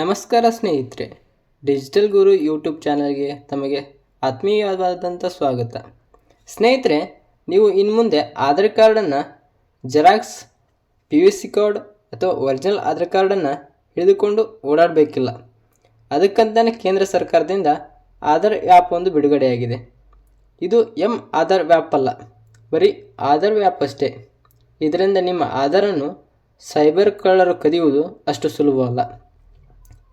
ನಮಸ್ಕಾರ ಸ್ನೇಹಿತರೆ, ಡಿಜಿಟಲ್ ಗುರು ಯೂಟ್ಯೂಬ್ ಚಾನಲ್ಗೆ ತಮಗೆ ಆತ್ಮೀಯವಾದಂಥ ಸ್ವಾಗತ. ಸ್ನೇಹಿತರೆ, ನೀವು ಇನ್ನು ಮುಂದೆ ಆಧಾರ್ ಕಾರ್ಡನ್ನು, xerox, P U C card ಅಥವಾ ಒರಿಜಿನಲ್ ಆಧಾರ್ ಕಾರ್ಡನ್ನು ಹಿಡಿದುಕೊಂಡು ಓಡಾಡಬೇಕಿಲ್ಲ. ಅದಕ್ಕಂತಲೇ ಕೇಂದ್ರ ಸರ್ಕಾರದಿಂದ ಆಧಾರ್ ಆ್ಯಪ್ ಒಂದು ಬಿಡುಗಡೆಯಾಗಿದೆ. ಇದು ಎಂ ಆಧಾರ್ ವ್ಯಾಪ್ ಅಲ್ಲ, ಬರೀ ಆಧಾರ್ ವ್ಯಾಪ್ ಅಷ್ಟೇ. ಇದರಿಂದ ನಿಮ್ಮ ಆಧಾರನ್ನು ಸೈಬರ್ ಕಳ್ಳರು ಕದಿಯುವುದು ಅಷ್ಟು ಸುಲಭವಲ್ಲ.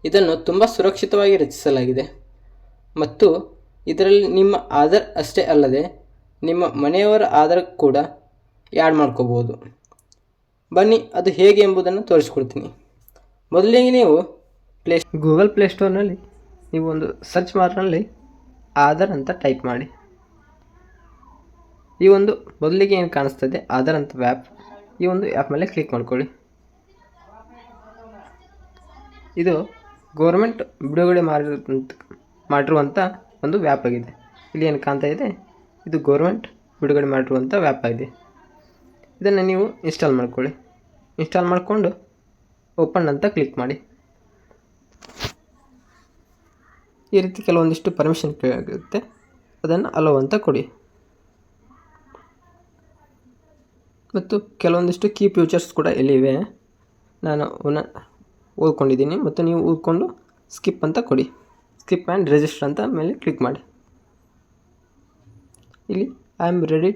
ಇದನ್ನು ತುಂಬ ಸುರಕ್ಷಿತವಾಗಿ ರಚಿಸಲಾಗಿದೆ. ಮತ್ತು ಇದರಲ್ಲಿ ನಿಮ್ಮ ಆಧಾರ್ ಅಷ್ಟೇ ಅಲ್ಲದೆ ನಿಮ್ಮ ಮನೆಯವರ ಆಧಾರ್ ಕೂಡ ಆ್ಯಡ್ ಮಾಡ್ಕೋಬೋದು ಬನ್ನಿ, ಅದು ಹೇಗೆ ಎಂಬುದನ್ನು ತೋರಿಸ್ಕೊಡ್ತೀನಿ. ಮೊದಲಿಗೆ ನೀವು ಪ್ಲೇ ಗೂಗಲ್ ಪ್ಲೇಸ್ಟೋರ್ನಲ್ಲಿ ನೀವು ಒಂದು ಸರ್ಚ್ ಮಾರ್ನಲ್ಲಿ ಆಧಾರ್ ಅಂತ ಟೈಪ್ ಮಾಡಿ. ಈ ಒಂದು ಮೊದಲಿಗೆ ಏನು ಕಾಣಿಸ್ತದೆ, ಆಧಾರ್ ಅಂತ ವ್ಯಾಪ್ ಈ ಒಂದು ಆ್ಯಪ್ ಮೇಲೆ ಕ್ಲಿಕ್ ಮಾಡ್ಕೊಳ್ಳಿ. ಇದು ಗೋರ್ಮೆಂಟ್ ಬಿಡುಗಡೆ ಮಾಡಿರುವಂಥ ಮಾಡಿರುವಂಥ ಒಂದು ವ್ಯಾಪ್ ಆಗಿದೆ. ಇಲ್ಲಿ ಏನು ಕಾಣ್ತಾ ಇದೆ? ಇದು ಗೌರ್ಮೆಂಟ್ ಬಿಡುಗಡೆ ಮಾಡಿರುವಂಥ ವ್ಯಾಪ್ ಆಗಿದೆ. ಇದನ್ನು ನೀವು ಇನ್ಸ್ಟಾಲ್ ಮಾಡ್ಕೊಳ್ಳಿ. ಇನ್ಸ್ಟಾಲ್ ಮಾಡಿಕೊಂಡು ಓಪನ್ ಅಂತ ಕ್ಲಿಕ್ ಮಾಡಿ. ಈ ರೀತಿ ಕೆಲವೊಂದಿಷ್ಟು ಪರ್ಮಿಷನ್ ಕೇಳುತ್ತೆ ಅದನ್ನು ಅಲೋ ಅಂತ ಕೊಡಿ. ಮತ್ತು ಕೆಲವೊಂದಿಷ್ಟು ಕೀ ಫ್ಯೂಚರ್ಸ್ ಕೂಡ ಇಲ್ಲಿವೆ ನಾನು ಅವನ್ನ ಓದ್ಕೊಂಡಿದ್ದೀನಿ ಮತ್ತು ನೀವು ಓದ್ಕೊಂಡು ಸ್ಕಿಪ್ ಅಂತ ಕೊಡಿ. ಸ್ಕಿಪ್ ಆ್ಯಂಡ್ ರಿಜಿಸ್ಟರ್ ಅಂತ ಮೇಲೆ ಕ್ಲಿಕ್ ಮಾಡಿ. ಇಲ್ಲಿ I am ready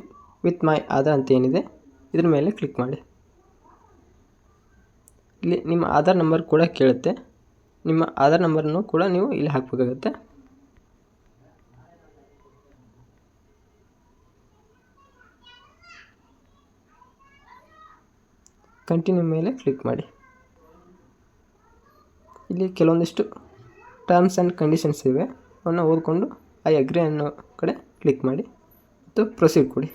with my Aadhaar ಅಂತ ಏನಿದೆ, ಇದ್ರ ಮೇಲೆ ಕ್ಲಿಕ್ ಮಾಡಿ. ಇಲ್ಲಿ ನಿಮ್ಮ ಆಧಾರ್ ನಂಬರ್ ಕೂಡ ಕೇಳುತ್ತೆ. ನಿಮ್ಮ ಆಧಾರ್ ನಂಬರನ್ನು ಕೂಡ ನೀವು ಇಲ್ಲಿ ಹಾಕಬೇಕಾಗತ್ತೆ. ಕಂಟಿನ್ಯೂ ಮೇಲೆ ಕ್ಲಿಕ್ ಮಾಡಿ. ಇಲ್ಲಿ ಕೆಲವೊಂದಿಷ್ಟು ಟರ್ಮ್ಸ್ ಆ್ಯಂಡ್ ಕಂಡೀಷನ್ಸ್ ಇವೆ. ಅವನ್ನ ಓದಿಕೊಂಡು ಐ ಅಗ್ರಿ ಅನ್ನೋ ಕಡೆ ಕ್ಲಿಕ್ ಮಾಡಿ ಮತ್ತು ಪ್ರೊಸೀಡ್ ಕೊಡಿ.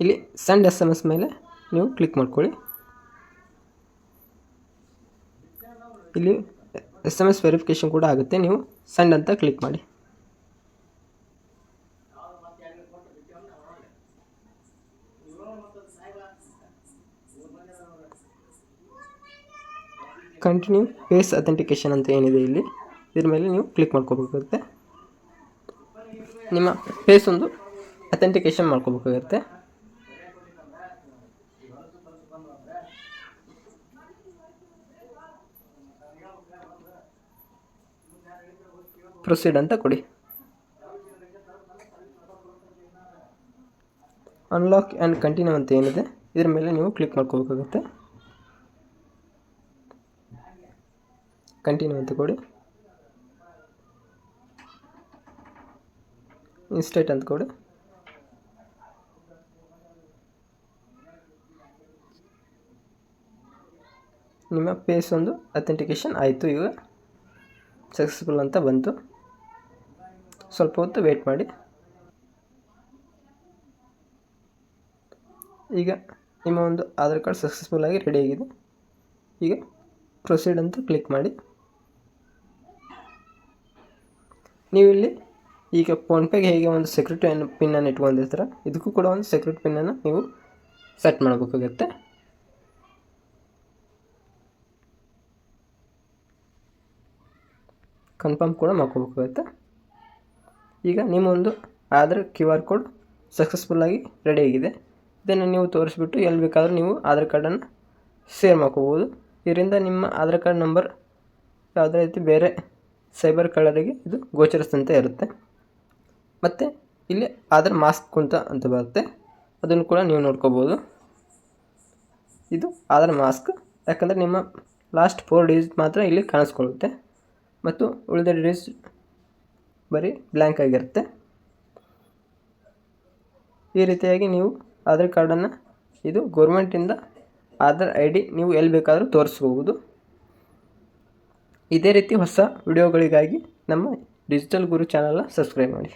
ಇಲ್ಲಿ ಸೆಂಡ್ ಎಸ್ ಎಂ ಎಸ್ ಮೇಲೆ ನೀವು ಕ್ಲಿಕ್ ಮಾಡ್ಕೊಳ್ಳಿ. ಇಲ್ಲಿ ಎಸ್ ಎಂ ಎಸ್ ವೆರಿಫಿಕೇಷನ್ ಕೂಡ ಆಗುತ್ತೆ. ನೀವು ಸೆಂಡ್ ಅಂತ ಕ್ಲಿಕ್ ಮಾಡಿ. ಕಂಟಿನ್ಯೂ ಫೇಸ್ ಅಥೆಂಟಿಕೇಶನ್ ಅಂತ ಏನಿದೆ ಇಲ್ಲಿ? ಇದ್ರ ಮೇಲೆ ನೀವು ಕ್ಲಿಕ್ ಮಾಡ್ಕೋಬೇಕಾಗುತ್ತೆ. ನಿಮ್ಮ ಫೇಸ್ ಒಂದು ಅಥೆಂಟಿಕೇಶನ್ ಮಾಡ್ಕೋಬೇಕಾಗುತ್ತೆ. ಪ್ರೊಸೀಡ್ ಅಂತ ಕೊಡಿ. ಅನ್ಲಾಕ್ ಆ್ಯಂಡ್ ಕಂಟಿನ್ಯೂ ಅಂತ ಏನಿದೆ? ಇದ್ರ ಮೇಲೆ ನೀವು ಕ್ಲಿಕ್ ಮಾಡ್ಕೋಬೇಕಾಗುತ್ತೆ. ಕಂಟಿನ್ಯೂ ಅಂತ ಕೊಡಿ. ಇನ್ಸ್ಟೇಟ್ ಅಂತ ಕೊಡಿ. ನಿಮ್ಮ ಪೇಸ್ ಒಂದು ಅಥೆಂಟಿಕೇಶನ್ ಆಯಿತು. ಈಗ ಸಕ್ಸಸ್ಫುಲ್ ಅಂತ ಬಂತು. ಸ್ವಲ್ಪ ಹೊತ್ತು ವೇಟ್ ಮಾಡಿ. ಈಗ ನಿಮ್ಮ ಒಂದು ಆಧಾರ್ ಕಾರ್ಡ್ ಸಕ್ಸಸ್ಫುಲ್ಲಾಗಿ ರೆಡಿಯಾಗಿದೆ ಈಗ ಪ್ರೊಸೀಡ್ ಅಂತ ಕ್ಲಿಕ್ ಮಾಡಿ. ನೀವಿಲ್ಲಿ ಈಗ ಫೋನ್ಪೇಗೆ ಹೇಗೆ ಒಂದು ಸೆಕ್ರೆಟ್ ಪಿನ್ನನ್ನು ಇಟ್ಕೊಂಡಿರ್ತೀರ, ಇದಕ್ಕೂ ಕೂಡ ಒಂದು ಸೆಕ್ರೆಟ್ ಪಿನ್ನನ್ನು ನೀವು ಸೆಟ್ ಮಾಡಬೇಕಾಗತ್ತೆ. ಕನ್ಫರ್ಮ್ ಕೂಡ ಮಾಡ್ಕೋಬೇಕಾಗತ್ತೆ. ಈಗ ನಿಮ್ಮ ಒಂದು ಆಧಾರ್ ಕ್ಯೂ ಆರ್ ಕೋಡ್ ಸಕ್ಸಸ್ಫುಲ್ಲಾಗಿ ರೆಡಿಯಾಗಿದೆ ಇದನ್ನು ನೀವು ತೋರಿಸ್ಬಿಟ್ಟು ಎಲ್ಲಿ ಬೇಕಾದರೂ ನೀವು ಆಧಾರ್ ಕಾರ್ಡನ್ನು ಶೇರ್ ಮಾಡ್ಕೋಬೋದು. ಇದರಿಂದ ನಿಮ್ಮ ಆಧಾರ್ ಕಾರ್ಡ್ ನಂಬರ್ ಯಾವುದೇ ರೀತಿ ಬೇರೆ ಸೈಬರ್ ಕಳ್ಳರಿಗೆ ಇದು ಗೋಚರಿಸಿದಂತೆ ಇರುತ್ತೆ. ಮತ್ತು ಇಲ್ಲಿ ಆಧಾರ್ ಮಾಸ್ಕ್ ಅಂತ ಅಂತ ಬರುತ್ತೆ. ಅದನ್ನು ಕೂಡ ನೀವು ನೋಡ್ಕೋಬೋದು. ಇದು ಆಧಾರ್ ಮಾಸ್ಕ್. ಯಾಕಂದರೆ ನಿಮ್ಮ ಲಾಸ್ಟ್ ಫೋರ್ ಡಿಜಿಟ್ ಮಾತ್ರ ಇಲ್ಲಿ ಕಾಣಿಸ್ಕೊಳ್ಳುತ್ತೆ. ಮತ್ತು ಉಳಿದ ಡಿಜಿಟ್ ಬರೀ ಬ್ಲ್ಯಾಂಕ್ ಆಗಿರುತ್ತೆ. ಈ ರೀತಿಯಾಗಿ ನೀವು ಆಧಾರ್ ಕಾರ್ಡನ್ನು ಇದು ಗೋರ್ಮೆಂಟಿಂದ ಆಧಾರ್ ಐ ಡಿ ನೀವು ಎಲ್ಲಿ ಬೇಕಾದರೂ ತೋರಿಸ್ಬೋದು ಇದೇ ರೀತಿ ಹೊಸ ವಿಡಿಯೋಗಳಿಗಾಗಿ ನಮ್ಮ ಡಿಜಿಟಲ್ ಗುರು ಚಾನಲ್ನ ಸಬ್ಸ್ಕ್ರೈಬ್ ಮಾಡಿ.